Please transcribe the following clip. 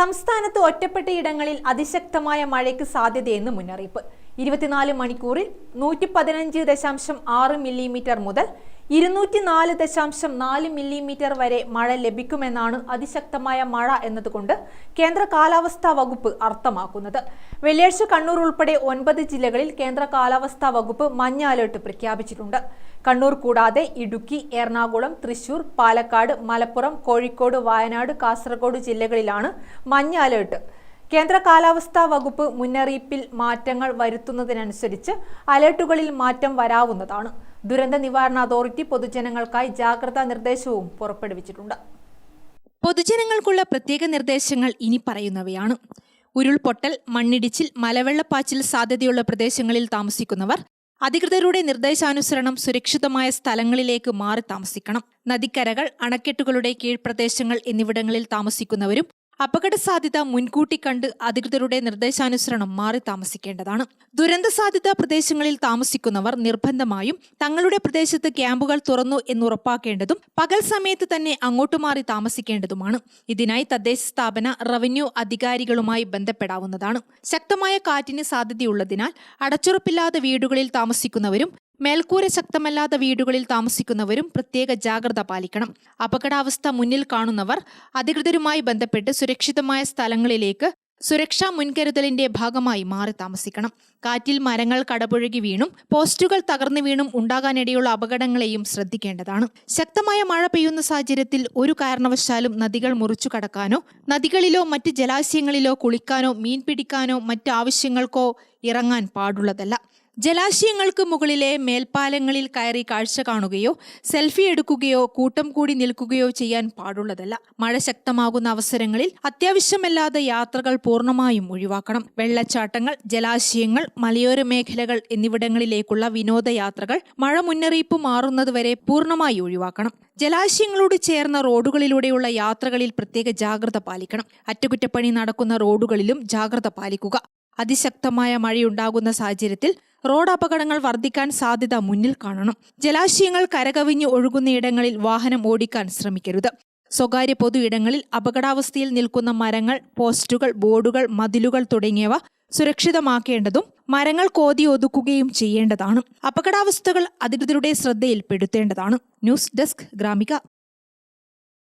സംസ്ഥാനത്ത് ഒറ്റപ്പെട്ട ഇടങ്ങളിൽ അതിശക്തമായ മഴയ്ക്ക് സാധ്യതയെന്ന് മുന്നറിയിപ്പ്. ഇരുപത്തിനാല് മണിക്കൂറിൽ നൂറ്റി പതിനഞ്ച് ദശാംശം ആറ് മില്ലിമീറ്റർ മുതൽ ഇരുന്നൂറ്റി നാല് ദശാംശം നാല് മില്ലിമീറ്റർ വരെ മഴ ലഭിക്കുമെന്നാണ് അതിശക്തമായ മഴ എന്നതുകൊണ്ട് കേന്ദ്ര കാലാവസ്ഥാ വകുപ്പ് അർത്ഥമാക്കുന്നത്. വെള്ളിയാഴ്ച കണ്ണൂർ ഉൾപ്പെടെ ഒൻപത് ജില്ലകളിൽ കേന്ദ്ര കാലാവസ്ഥാ വകുപ്പ് മഞ്ഞ അലേർട്ട് പ്രഖ്യാപിച്ചിട്ടുണ്ട്. കണ്ണൂർ കൂടാതെ ഇടുക്കി എറണാകുളം തൃശൂർ പാലക്കാട് മലപ്പുറം കോഴിക്കോട് വയനാട് കാസർഗോഡ് ജില്ലകളിലാണ് മഞ്ഞ അലേർട്ട്. കേന്ദ്ര കാലാവസ്ഥാ വകുപ്പ് മുന്നറിയിപ്പിൽ മാറ്റങ്ങൾ വരുത്തുന്നതിനനുസരിച്ച് അലേർട്ടുകളിൽ മാറ്റം വരാവുന്നതാണ്. ദുരന്ത നിവാരണ അതോറിറ്റി പൊതുജനങ്ങൾക്കായി ജാഗ്രതാ നിർദ്ദേശവും പുറപ്പെടുവിച്ചിട്ടുണ്ട്. പൊതുജനങ്ങൾക്കുള്ള പ്രത്യേക നിർദ്ദേശങ്ങൾ ഇനി പറയുന്നവയാണ്. ഉരുൾപൊട്ടൽ മണ്ണിടിച്ചിൽ മലവെള്ളപ്പാച്ചിൽ സാധ്യതയുള്ള പ്രദേശങ്ങളിൽ താമസിക്കുന്നവർ അധികൃതരുടെ നിർദ്ദേശാനുസരണം സുരക്ഷിതമായ സ്ഥലങ്ങളിലേക്ക് മാറി താമസിക്കണം. നദിക്കരകൾ അണക്കെട്ടുകളുടെ കീഴ്പ്രദേശങ്ങൾ എന്നിവിടങ്ങളിൽ താമസിക്കുന്നവരും അപകട സാധ്യത മുൻകൂട്ടി കണ്ട് അധികൃതരുടെ നിർദ്ദേശാനുസരണം മാറി താമസിക്കേണ്ടതാണ്. ദുരന്ത സാധ്യതാ പ്രദേശങ്ങളിൽ താമസിക്കുന്നവർ നിർബന്ധമായും തങ്ങളുടെ പ്രദേശത്ത് ക്യാമ്പുകൾ തുറന്നു എന്നുറപ്പാക്കേണ്ടതും പകൽ സമയത്ത് തന്നെ അങ്ങോട്ട് മാറി താമസിക്കേണ്ടതുമാണ്. ഇതിനായി തദ്ദേശ സ്ഥാപന റവന്യൂ അധികാരികളുമായി ബന്ധപ്പെടാവുന്നതാണ്. ശക്തമായ കാറ്റിന് സാധ്യതയുള്ളതിനാൽ അടച്ചുറപ്പില്ലാത്ത വീടുകളിൽ താമസിക്കുന്നവരും മേൽക്കൂര ശക്തമല്ലാത്ത വീടുകളിൽ താമസിക്കുന്നവരും പ്രത്യേക ജാഗ്രത പാലിക്കണം. അപകടാവസ്ഥ മുന്നിൽ കാണുന്നവർ അധികൃതരുമായി ബന്ധപ്പെട്ട് സുരക്ഷിതമായ സ്ഥലങ്ങളിലേക്ക് സുരക്ഷാ മുൻകരുതലിന്റെ ഭാഗമായി മാറി താമസിക്കണം. കാറ്റിൽ മരങ്ങൾ കടപുഴകി വീണും പോസ്റ്റുകൾ തകർന്നു വീണും ഉണ്ടാകാനിടയുള്ള അപകടങ്ങളെയും ശ്രദ്ധിക്കേണ്ടതാണ്. ശക്തമായ മഴ പെയ്യുന്ന സാഹചര്യത്തിൽ ഒരു കാരണവശാലും നദികൾ മുറിച്ചു കടക്കാനോ നദികളിലോ മറ്റ് ജലാശയങ്ങളിലോ കുളിക്കാനോ മീൻ പിടിക്കാനോ മറ്റ് ആവശ്യങ്ങൾക്കോ ഇറങ്ങാൻ പാടുള്ളതല്ല. ജലാശയങ്ങൾക്ക് മുകളിലെ മേൽപ്പാലങ്ങളിൽ കയറി കാഴ്ച കാണുകയോ സെൽഫി എടുക്കുകയോ കൂട്ടം കൂടി നിൽക്കുകയോ ചെയ്യാൻ പാടുള്ളതല്ല. മഴ ശക്തമാകുന്ന അവസരങ്ങളിൽ അത്യാവശ്യമല്ലാതെ യാത്രകൾ പൂർണമായും ഒഴിവാക്കണം. വെള്ളച്ചാട്ടങ്ങൾ ജലാശയങ്ങൾ മലയോര മേഖലകൾ എന്നിവിടങ്ങളിലേക്കുള്ള വിനോദയാത്രകൾ മഴ മുന്നറിയിപ്പ് മാറുന്നതുവരെ പൂർണമായി ഒഴിവാക്കണം. ജലാശയങ്ങളോട് ചേർന്ന റോഡുകളിലൂടെയുള്ള യാത്രകളിൽ പ്രത്യേക ജാഗ്രത പാലിക്കണം. അറ്റകുറ്റപ്പണി നടക്കുന്ന റോഡുകളിലും ജാഗ്രത പാലിക്കുക. അതിശക്തമായ മഴയുണ്ടാകുന്ന സാഹചര്യത്തിൽ റോഡ് അപകടങ്ങൾ വർദ്ധിക്കാൻ സാധ്യത മുന്നിൽ കാണണം. ജലാശയങ്ങൾ കരകവിഞ്ഞ് ഒഴുകുന്നയിടങ്ങളിൽ വാഹനം ഓടിക്കാൻ ശ്രമിക്കരുത്. സ്വകാര്യ പൊതു ഇടങ്ങളിൽ അപകടാവസ്ഥയിൽ നിൽക്കുന്ന മരങ്ങൾ പോസ്റ്റുകൾ ബോർഡുകൾ മതിലുകൾ തുടങ്ങിയവ സുരക്ഷിതമാക്കേണ്ടതും മരങ്ങൾ കോതി ഒതുക്കുകയും ചെയ്യേണ്ടതാണ്. അപകടാവസ്ഥകൾ അധികൃതരുടെ ശ്രദ്ധയിൽപ്പെടുത്തേണ്ടതാണ്. News desk Gramika.